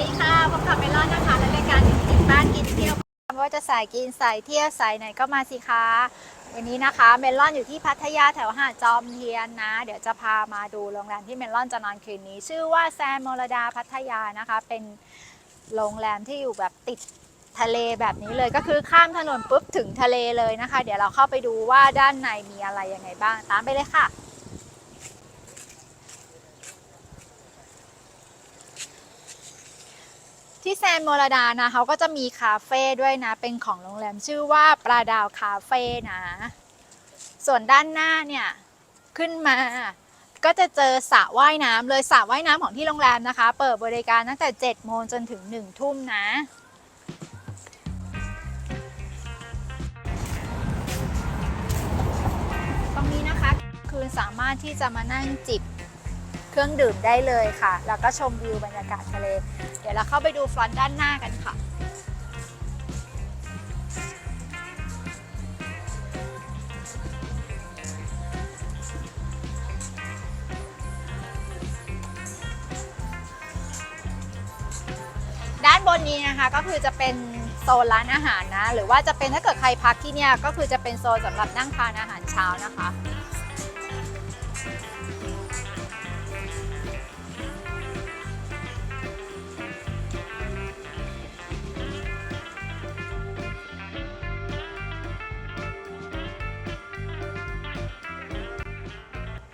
ดีค่ะพบกับเมลอนนะคะและรายการกินบ้านกินเที่ยวไม่ว่าจะสายกินสายเที่ยวสายไหนก็มาสิคะวันนี้นะคะเมลอนอยู่ที่พัทยาแถวหาดจอมเทียนนะ เดี๋ยวจะพามาดูโรงแรมที่เมลอนจะนอนคืนนี้ ชื่อว่าแซมมรดาพัทยานะคะ เป็นโรงแรมที่อยู่แบบติดทะเลแบบนี้เลยก็คือข้ามถนนปุ๊บถึงทะเลเลยนะคะ เดี๋ยวเราเข้าไปดูว่าด้านในมีอะไรยังไงบ้างตามไปเลยค่ะ ที่แซนโมรดานะเขาก็จะมีคาเฟ่ด้วยนะ เป็นของโรงแรมชื่อว่าปลาดาวคาเฟ่นะ ส่วนด้านหน้าเนี่ย ขึ้นมาก็จะเจอสระว่ายน้ำเลยสระว่ายน้ำของที่โรงแรมนะคะ เปิดบริการตั้งแต่ 7 โมงจนถึง 1 ทุ่มนะ ตรงนี้นะคะ คือสามารถที่จะมานั่งจิบ เครื่องดื่มได้เลยค่ะ แล้วก็ชมวิวบรรยากาศทะเล เดี๋ยวเราเข้าไปดูฟรอนต์ด้านหน้ากันค่ะ ด้านบนนี้นะคะก็คือจะเป็นโซนร้านอาหารนะ หรือว่าจะเป็นถ้าเกิดใครพักที่เนี่ยก็คือจะเป็นโซนสำหรับนั่งทานอาหารเช้านะคะ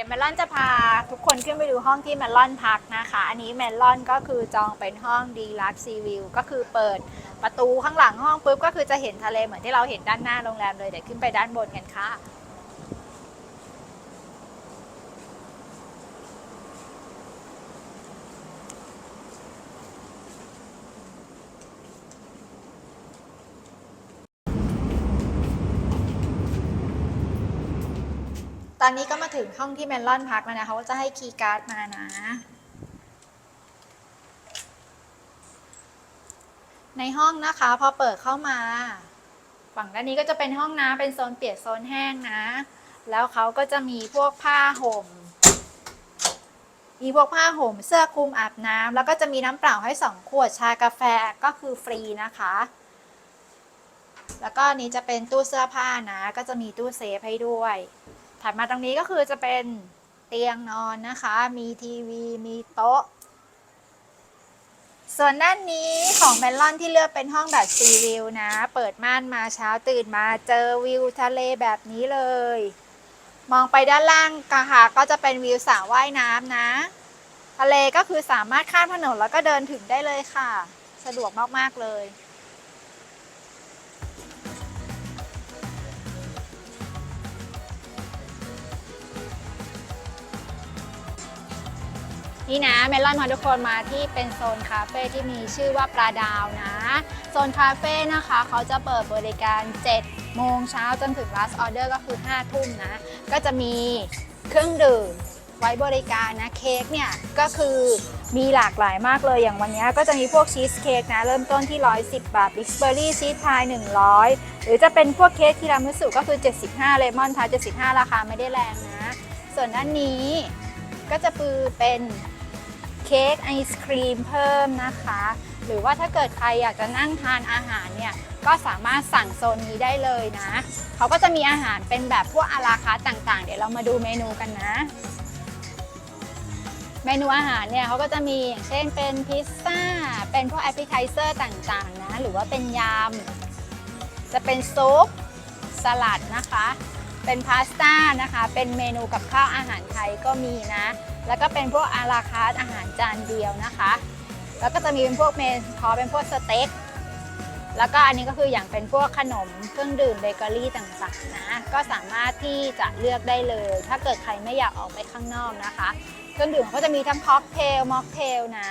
ดี๋ยวเมลอนจะพาทุกคนขึ้นไปดูห้องที่เมลอนพักนะคะ อันนี้เมลอนก็คือจองเป็นห้องดีลักซีวิวก็คือเปิดประตูข้างหลังห้องปุ๊บก็คือจะเห็นทะเลเหมือนที่เราเห็นด้านหน้าโรงแรมเลยเดี๋ยวขึ้นไปด้านบนกันค่ะ ตอนนี้ก็มาถึงห้องที่เมลอนพักแล้วนะเขาก็จะให้คีย์การ์ดมานะ ในห้องนะคะพอเปิดเข้ามา ฝั่งด้านนี้ก็จะเป็นห้องน้ำเป็นโซนเปียกโซนแห้งนะ แล้วเขาก็จะมีพวกผ้าห่ม มีพวกผ้าห่มเสื้อคลุมอาบน้ำแล้วก็จะมีน้ำเปล่าให้สองขวดชากาแฟก็คือฟรีนะคะแล้วก็นนี้จะเป็นตู้เสื้อผ้านะ ก็จะมีตู้เซฟให้ด้วย ถัดมาตรงนี้ก็คือจะเป็นเตียงนอนนะคะ มีทีวี มีโต๊ะ ส่วนด้านนี้ของเมลอนที่เลือกเป็นห้องแบบซีวิวนะ เปิดม่านมาเช้าตื่นมาเจอวิวทะเลแบบนี้เลย มองไปด้านล่างกะค่ะก็จะเป็นวิวสระว่ายน้ำนะ ทะเลก็คือสามารถข้ามถนนแล้วก็เดินถึงได้เลยค่ะ สะดวกมาก ๆ เลย นี่นะเมลอนพาทุกคนมาที่เป็นโซนคาเฟ่ที่มีชื่อว่าปลาดาวนะ โซนคาเฟ่นะคะเขาจะเปิดบริการ 7 โมงเช้าจนถึง last order ก็คือ 5 ทุ่มนะ ก็จะมีเครื่องดื่มไว้บริการนะเค้กเนี่ยก็คือมีหลากหลายมากเลยอย่างวันนี้ก็จะมีพวกชีสเค้กนะ เริ่มต้นที่ 110 บาทบิ๊กเบอร์รี่ชีสพาย100 หรือจะเป็นพวกเค้กทีรามิสุก็คือ 75 เลมอนทา75 ราคาไม่ได้แรงนะ ส่วนด้านนี้ก็จะคือเป็น ค้กไอศครีมเพิ่มนะคะ หรือว่าถ้าเกิดใครอยากจะนั่งทานอาหารเนี่ยก็สามารถสั่งโซนนี้ได้เลยนะ เขาก็จะมีอาหารเป็นแบบพวกอาราคาร์ทต่างๆ เดี๋ยวเรามาดูเมนูกันนะ เมนูอาหารเนี่ยเขาก็จะมีอย่างเช่นเป็นพิซซ่า เป็นพวกแอปเปิลไทเซอร์ต่างๆนะ หรือว่าเป็นยำ จะเป็นซุป สลัดนะคะ เป็นพาสต้านะคะ เป็นเมนูกับข้าวอาหารไทยก็มีนะ แล้วก็เป็นพวกอาราคาอาหารจานเดียวนะคะ แล้วก็จะมีเป็นพวกเมนคอเป็นพวกสเต็กแล้วก็อันนี้ก็คืออย่างเป็นพวกขนมเครื่องดื่มเบเกอรี่ต่างๆนะก็สามารถที่จะเลือกได้เลย ถ้าเกิดใครไม่อยากออกไปข้างนอกนะคะ เครื่องดื่มก็จะมีทั้งค็อกเทลม็อกเทลนะ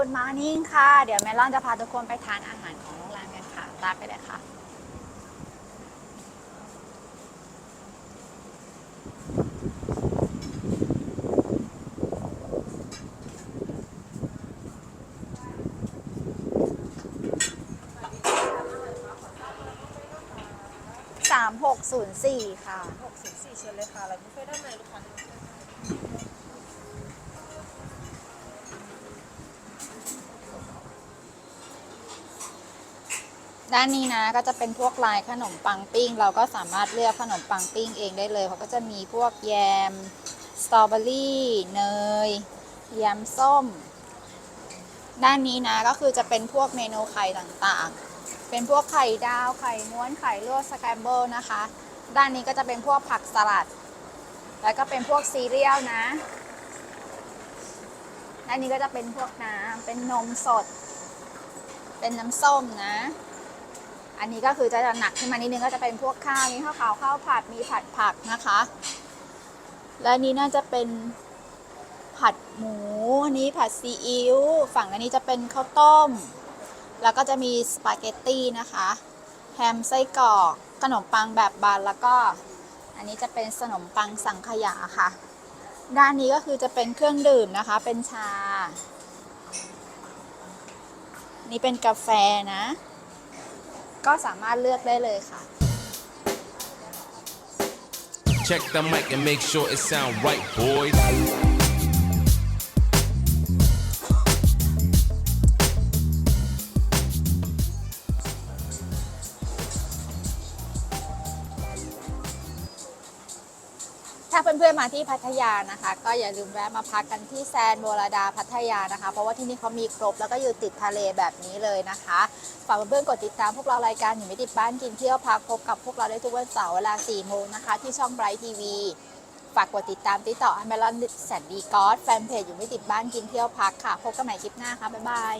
Good Morning ค่ะ เดี๋ยวเมลอนจะพาทุกคนไปทานอาหารของโรงแรมกันค่ะ ตามไปเลยค่ะสามหกศูนย์สี่ค่ะ 604เชิญเลยค่ะอะไรบุฟเฟ่ด้านในลูกค้า ด้านนี้นะก็จะเป็นพวกลายขนมปังปิ้ง เราก็สามารถเลือกขนมปังปิ้งเองได้เลยเขาก็จะมีพวกแยมสตรอเบอรี่เนยแยมส้ม ด้านนี้นะก็คือจะเป็นพวกเมนูไข่ต่างๆ เป็นพวกไข่ดาวไข่ม้วนไข่ลวกสแครมเบิลนะคะ ด้านนี้ก็จะเป็นพวกผักสลัด แล้วก็เป็นพวกซีเรียลนะด้านนี้ก็จะเป็นพวกน้ำเป็นนมสด เป็นน้ำส้มนะ อันนี้ก็คือจะหนักขึ้นมานิดนึงก็จะเป็นพวกข้าวมีข้าวขาวข้าวผัดมีผัดผักนะคะ และนนี้น่าจะเป็นผัดหมูอันนี้ผัดซีอิ๊วฝั่งอันนี้จะเป็นข้าวต้ม แล้วก็จะมีสปาเกตตี้นะคะแฮมไส้กรอกขนมปังแบบบานแล้วก็ อันนี้จะเป็นขนมปังสังขยาค่ะ ด้านนี้ก็คือจะเป็นเครื่องดื่มนะคะเป็นชา นี่เป็นกาแฟนะ ก็สามารถเลือกได้เลยค่ะ Check the mic and make sure it sound right, boys. ถ้าเพื่อนๆมาที่พัทยานะคะ ก็อย่าลืมแวะมาพักกันที่แซนโบราดาพัทยานะคะ เพราะว่าที่นี่เขามีครบแล้วก็อยู่ติดทะเลแบบนี้เลยนะคะฝากเพื่อนๆกดติดตามพวกเรารายการอยู่ไม่ติดบ้านกินเที่ยวพักพบกับพวกเราได้ทุกวันเสาร์เวลา4โมงนะคะ ที่ช่องไบรท์ทีวีฝากกดติดตามติดต่ออเมรอนแสนดีกอสแฟนเพจอยู่ไม่ติดบ้านกินเที่ยวพักค่ะ พบกันใหม่คลิปหน้าค่ะบ๊ายบาย